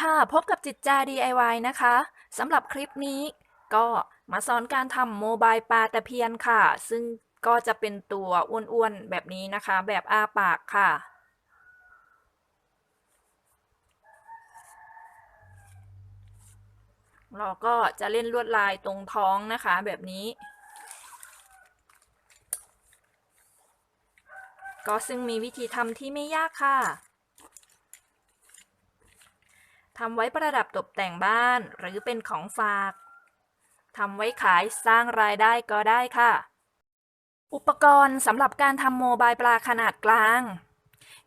ค่ะพบกับจิตจา DIY นะคะสำหรับคลิปนี้ก็มาสอนการทำโมบายปลาตะเพียนค่ะ ซึ่งก็จะเป็นตัวอ้วนๆ แบบนี้นะคะ แบบอ้าปากค่ะ เราก็จะเล่นลวดลายตรงท้องนะคะแบบนี้ ก็ซึ่งมีวิธีทำที่ไม่ยากค่ะ ทำไว้ประดับตกแต่งบ้านหรือเป็นของฝากทำไว้ขายสร้างรายได้ก็ได้ค่ะ อุปกรณ์สำหรับการทำโมบายปลาขนาดกลาง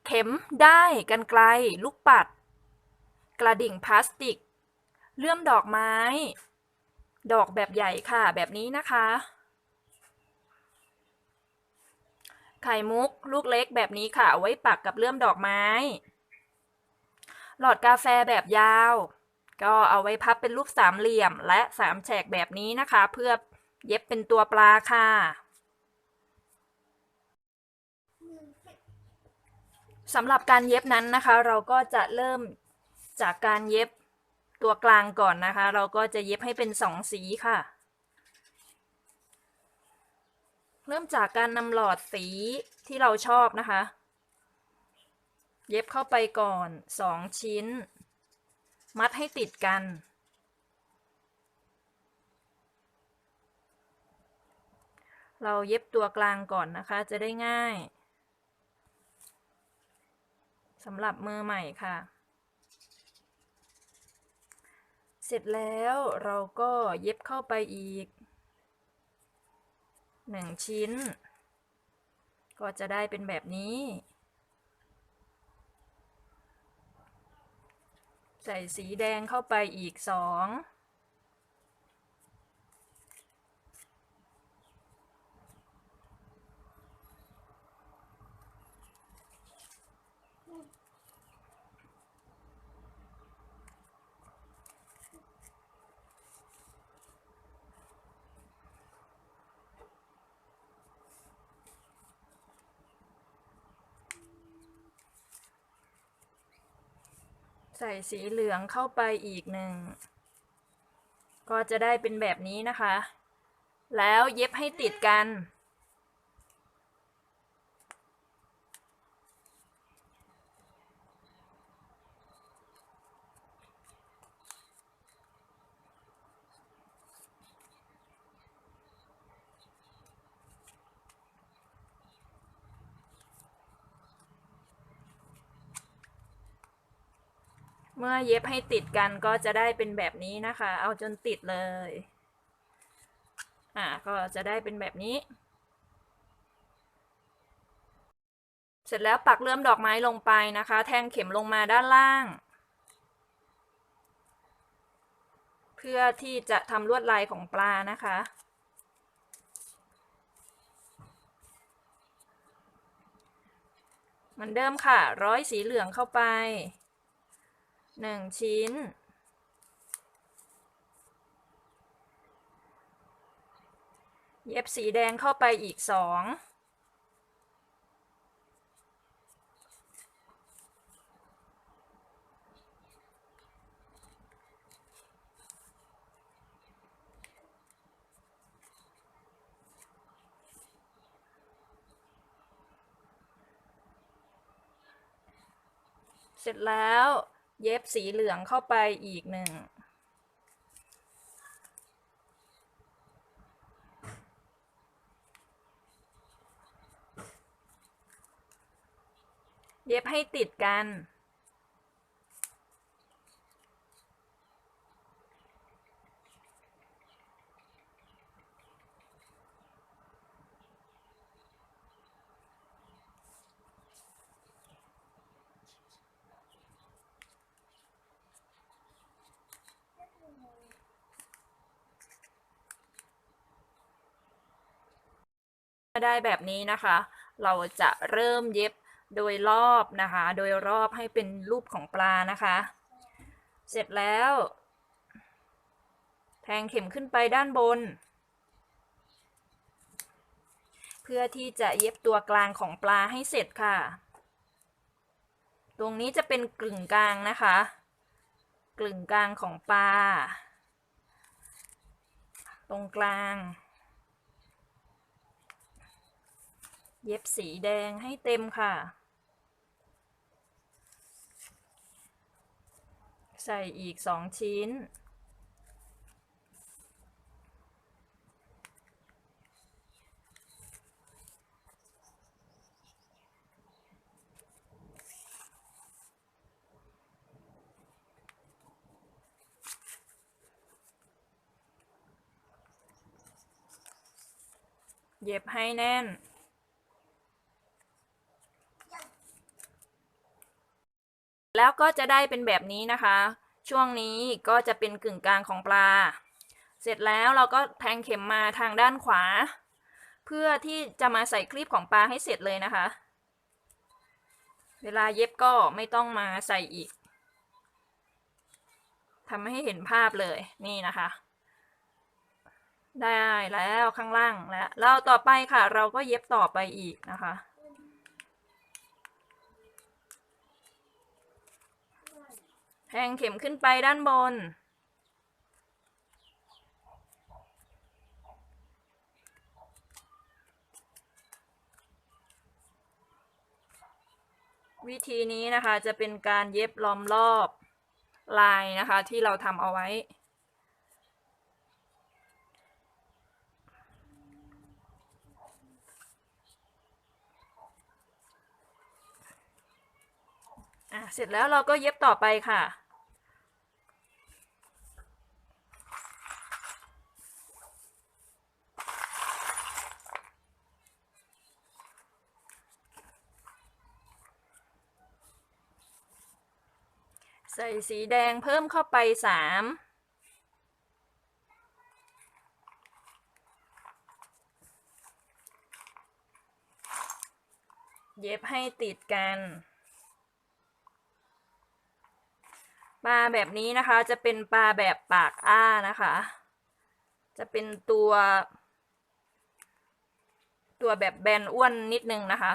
เข็มได้กันไกล ลูกปัด กระดิ่งพลาสติก เลื่อมดอกไม้ ดอกแบบใหญ่ค่ะ แบบนี้นะคะ ไข่มุกลูกเล็กแบบนี้ค่ะ เอาไว้ปักกับเลื่อมดอกไม้ หลอดกาแฟแบบยาว ก็เอาไว้พับเป็นรูปสามเหลี่ยมและสามแฉกแบบนี้นะคะ เพื่อเย็บเป็นตัวปลาค่ะ สำหรับการเย็บนั้นนะคะ เราก็จะเริ่มจากการเย็บตัวกลางก่อนนะคะ เราก็จะเย็บให้เป็นสองสีค่ะ เริ่มจากการนำหลอดสีที่เราชอบนะคะ เย็บเข้าไปก่อนสองชิ้น มัดให้ติดกัน เราเย็บตัวกลางก่อนนะคะจะได้ง่ายสำหรับมือใหม่ค่ะ เสร็จแล้วเราก็เย็บเข้าไปอีกหนึ่งชิ้น ก็จะได้เป็นแบบนี้ ใส่สีแดงเข้าไปอีกสอง ใส่สีเหลืองเข้าไปอีกหนึ่ง ก็จะได้เป็นแบบนี้นะคะ แล้วเย็บให้ติดกัน มื่อเย็บให้ติดกันก็จะได้เป็นแบบนี้นะคะ เอาจนติดเลย อ่า ก็จะได้เป็นแบบนี้ เสร็จแล้วปักเลื่อมดอกไม้ลงไปนะคะ แทงเข็มลงมาด้านล่าง เพื่อที่จะทำลวดลายของปลานะคะเหมือนเดิมค่ะ ร้อยสีเหลืองเข้าไป หนึ่งชิ้น เย็บสีแดงเข้าไปอีกสองเสร็จแล้ว เย็บสีเหลืองเข้าไปอีกหนึ่ง เย็บให้ติดกัน ได้แบบนี้นะคะ เราจะเริ่มเย็บโดยรอบนะคะ โดยรอบให้เป็นรูปของปลานะคะ เสร็จแล้ว แทงเข็มขึ้นไปด้านบน เพื่อที่จะเย็บตัวกลางของปลาให้เสร็จค่ะ ตรงนี้จะเป็นกลึ่งกลางนะคะ กลึงกลางของปลา ตรงกลาง เย็บสีแดงให้เต็มค่ะ ใส่อีกสองชิ้น เย็บให้แน่น แล้วก็จะได้เป็นแบบนี้นะคะ ช่วงนี้ก็จะเป็นกึ่งกลางของปลา เสร็จแล้วเราก็แทงเข็มมาทางด้านขวา เพื่อที่จะมาใส่คลีปของปลาให้เสร็จเลยนะคะ เวลาเย็บก็ไม่ต้องมาใส่อีกทำให้เห็นภาพเลยนี่นะคะ ได้แล้วข้างล่างแล้วแล้วต่อไปค่ะ เราก็เย็บต่อไปอีกนะคะ แทงเข็มขึ้นไปด้านบน วิธีนี้นะคะจะเป็นการเย็บล้อมรอบลายนะคะที่เราทำเอาไว้ อะเสร็จแล้วเราก็เย็บต่อไปค่ะ ใส่สีแดงเพิ่มเข้าไปสามเย็บให้ติดกัน ปลาแบบนี้นะคะจะเป็นปลาแบบปากอ้านะคะ จะเป็นตัว ตัวแบบแบนอ้วนนิดนึงนะคะ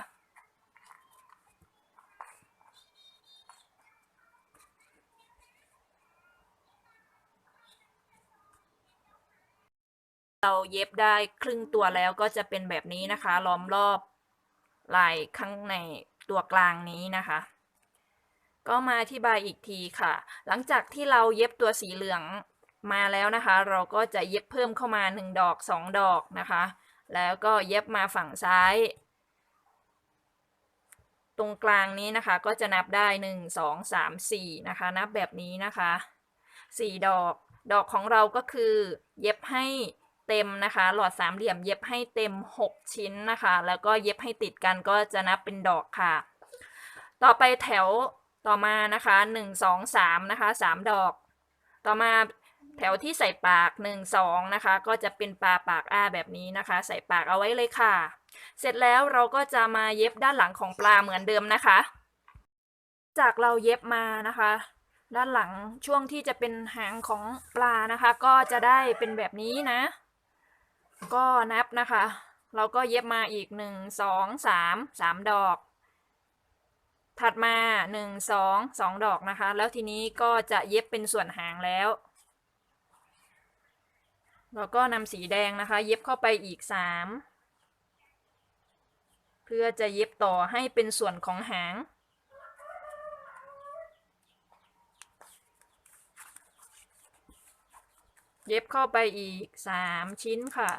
เราเย็บได้ครึ่งตัวแล้วก็จะเป็นแบบนี้นะคะ ล้อมรอบลายข้างในตัวกลางนี้นะคะ ก็มาอธิบายอีกทีค่ะ หลังจากที่เราเย็บตัวสีเหลืองมาแล้วนะคะ เราก็จะเย็บเพิ่มเข้ามาหนึ่งดอกสองดอกนะคะ แล้วก็เย็บมาฝั่งซ้าย ตรงกลางนี้นะคะก็จะนับได้หนึ่งสองสามสี่นะคะ นับแบบนี้นะคะสี่ดอก ดอกของเราก็คือ เย็บให้เต็มนะคะ หลอดสามเหลี่ยมเย็บให้เต็ม 6 ชิ้นนะคะ แล้วก็เย็บให้ติดกันก็จะนับเป็นดอกค่ะ ต่อไปแถว ต่อมานะคะ1 2 3นะคะ3ดอก ต่อมาแถวที่ใส่ปาก1 2นะคะก็จะเป็นปลาปากอ้าแบบนี้นะคะ ใส่ปากเอาไว้เลยค่ะ เสร็จแล้วเราก็จะมาเย็บด้านหลังของปลาเหมือนเดิมนะคะ จากเราเย็บมานะคะ ด้านหลังช่วงที่จะเป็นหางของปลานะคะ ก็จะได้เป็นแบบนี้นะ ก็นับนะคะ เราก็เย็บมาอีกหนึ่งสองสามสามดอก ถัดมาหนึ่งสองสองดอกนะคะ แล้วทีนี้ก็จะเย็บเป็นส่วนหางแล้วเราก็นำสีแดงนะคะ เย็บเข้าไปอีกสามเพื่อจะเย็บต่อให้เป็นส่วนของหาง เย็บเข้าไปอีกสามชิ้นค่ะ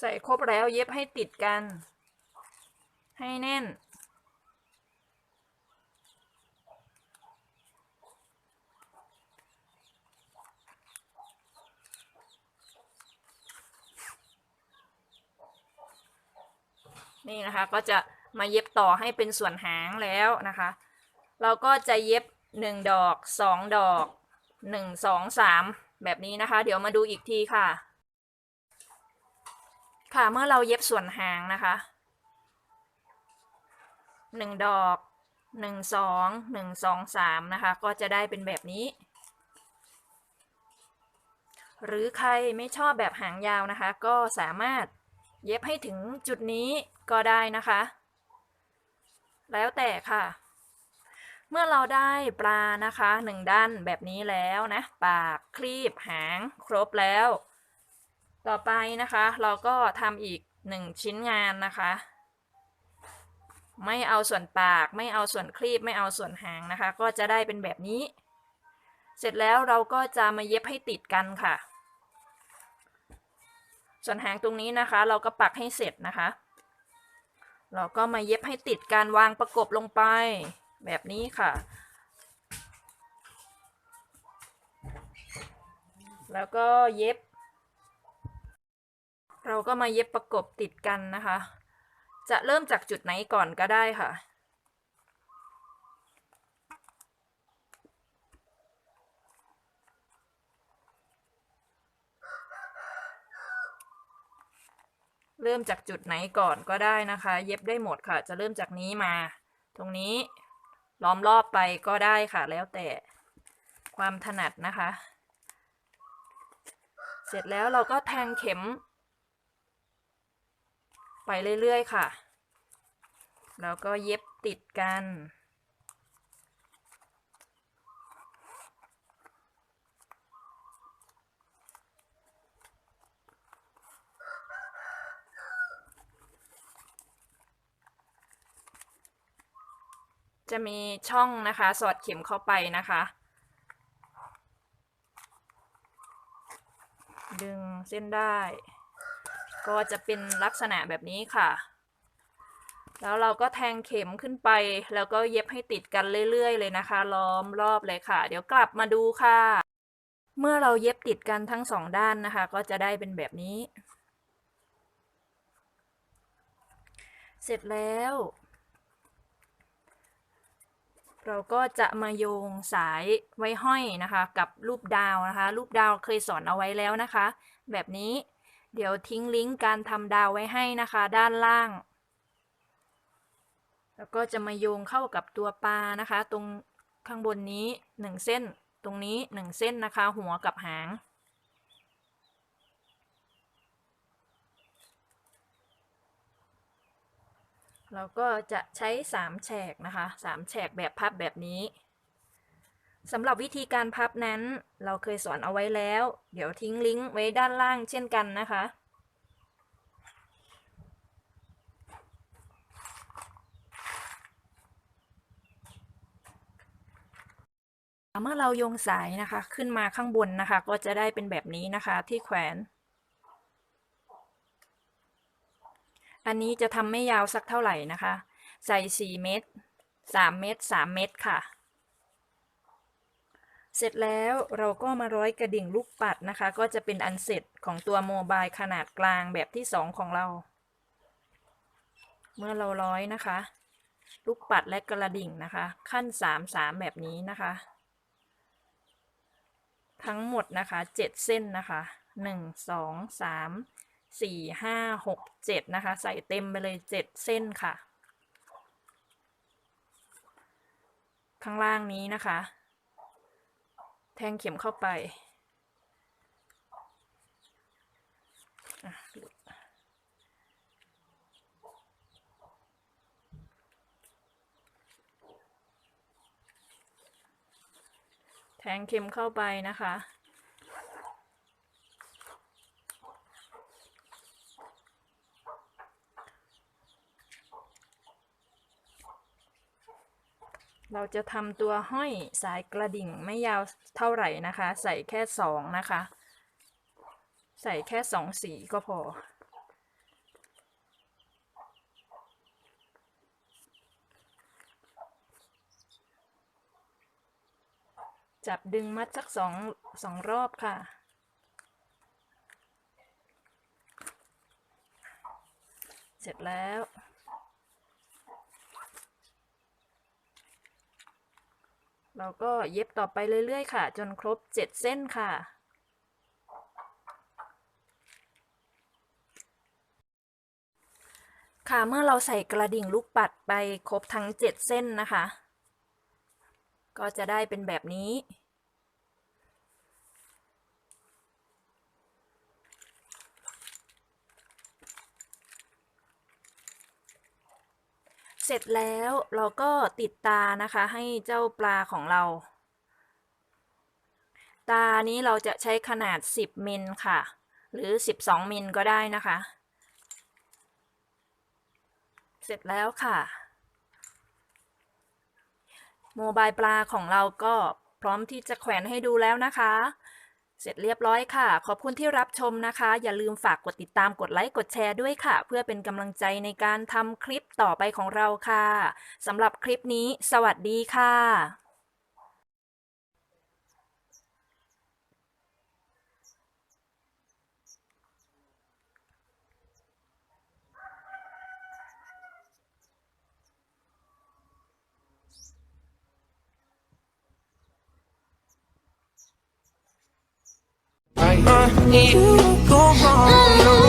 ใส่ครบแล้วเย็บให้ติดกัน ให้แน่น นี่นะคะก็จะมาเย็บต่อให้เป็นส่วนหางแล้วนะคะ เราก็จะเย็บหนึ่งดอกสองดอกหนึ่งสองสามแบบนี้นะคะ เดี๋ยวมาดูอีกทีค่ะ ค่ะเมื่อเราเย็บส่วนหางนะคะหนึ่งดอกหนึ่งสองหนึ่งสองสามนะคะ ก็จะได้เป็นแบบนี้ หรือใครไม่ชอบแบบหางยาวนะคะ ก็สามารถเย็บให้ถึงจุดนี้ก็ได้นะคะ แล้วแต่ค่ะ เมื่อเราได้ปลานะคะหนึ่งด้านแบบนี้แล้วนะ ปากคลีบหางครบแล้ว ต่อไปนะคะเราก็ทำอีกหนึ่งชิ้นงานนะคะ ไม่เอาส่วนปากไม่เอาส่วนคลีบไม่เอาส่วนหางนะคะ ก็จะได้เป็นแบบนี้ เสร็จแล้วเราก็จะมาเย็บให้ติดกันค่ะ ส่วนหางตรงนี้นะคะ เราก็ปักให้เสร็จนะคะ เราก็มาเย็บให้ติดการวางประกบลงไปแบบนี้ค่ะ แล้วก็เย็บ เราก็มาเย็บประกบติดกันนะคะ จะเริ่มจากจุดไหนก่อนก็ได้ค่ะ เริ่มจากจุดไหนก่อนก็ได้นะคะ เย็บได้หมดค่ะ จะเริ่มจากนี้มา ตรงนี้ล้อมรอบไปก็ได้ค่ะ แล้วแต่ความถนัดนะคะ เสร็จแล้วเราก็แทงเข็ม ไปเรื่อยๆค่ะ แล้วก็เย็บติดกัน จะมีช่องนะคะ สอดเข็มเข้าไปนะคะ ดึงเส้นได้ ก็จะเป็นลักษณะแบบนี้ค่ะ แล้วเราก็แทงเข็มขึ้นไป แล้วก็เย็บให้ติดกันเรื่อย ๆ เลยนะคะ ล้อมรอบเลยค่ะ เดี๋ยวกลับมาดูค่ะ เมื่อเราเย็บติดกันทั้งสองด้านนะคะ ก็จะได้เป็นแบบนี้ เสร็จแล้ว เราก็จะมาโยงสายไว้ห้อยนะคะ กับรูปดาวนะคะ รูปดาวเคยสอนเอาไว้แล้วนะคะ แบบนี้ เดี๋ยวทิ้งลิงก์การทำดาวไว้ให้นะคะด้านล่าง แล้วก็จะมาโยงเข้ากับตัวปลานะคะ ตรงข้างบนนี้หนึ่งเส้น ตรงนี้หนึ่งเส้นนะคะ หัวกับหางเราก็จะใช้ 3 แฉกนะคะ 3 แฉกแบบพับแบบนี้ สำหรับวิธีการพับนั้น เราเคยสอนเอาไว้แล้ว เดี๋ยวทิ้งลิงก์ไว้ด้านล่างเช่นกันนะคะ เมื่อเราโยงสายนะคะ ขึ้นมาข้างบนนะคะ ก็จะได้เป็นแบบนี้นะคะที่แขวน อันนี้จะทำไม่ยาวสักเท่าไหร่นะคะ ใส่ 4 เม็ด3เม็ด3เม็ดค่ะ เสร็จแล้วเราก็มาร้อยกระดิ่งลูกปัดนะคะ ก็จะเป็นอันเสร็จของตัวโมบายขนาดกลางแบบที่ 2 ของเรา เมื่อเราร้อยนะคะ ลูกปัดและกระดิ่งนะคะ ขั้น 3 3 แบบนี้นะคะ ทั้งหมดนะคะ 7 เส้นนะคะ 1 2 3สี่ห้าหกเจ็ดนะคะ ใส่เต็มไปเลยเจ็ดเส้นค่ะ ข้างล่างนี้นะคะ แทงเข็มเข้าไปแทงเข็มเข้าไปนะคะ เราจะทำตัวห้อยสายกระดิ่งไม่ยาวเท่าไหร่นะคะ ใส่แค่สองนะคะ ใส่แค่สองสีก็พอ จับดึงมัดสักสองสองรอบค่ะเสร็จแล้ว เราก็เย็บต่อไปเรื่อยๆ ค่ะ จนครบ 7 เส้นค่ะ ค่ะเมื่อเราใส่กระดิ่งลูกปัดไปครบทั้ง 7 เส้นนะคะ ก็จะได้เป็นแบบนี้ สร็จแล้วเราก็ติดตานะคะให้เจ้าปลาของเรา ตานี้เราจะใช้ขนาด 10 มิลค่ะ หรือ 12 มิลก็ได้นะคะ เสร็จแล้วค่ะโมบายปลาของเราก็พร้อมที่จะแขวนให้ดูแล้วนะคะ เสร็จเรียบร้อยค่ะ ขอบคุณที่รับชมนะคะ อย่าลืมฝากกดติดตามกดไลค์กดแชร์ด้วยค่ะ เพื่อเป็นกำลังใจในการทำคลิปต่อไปของเราค่ะสำหรับคลิปนี้ สวัสดีค่ะ right. Uh, you go wrong.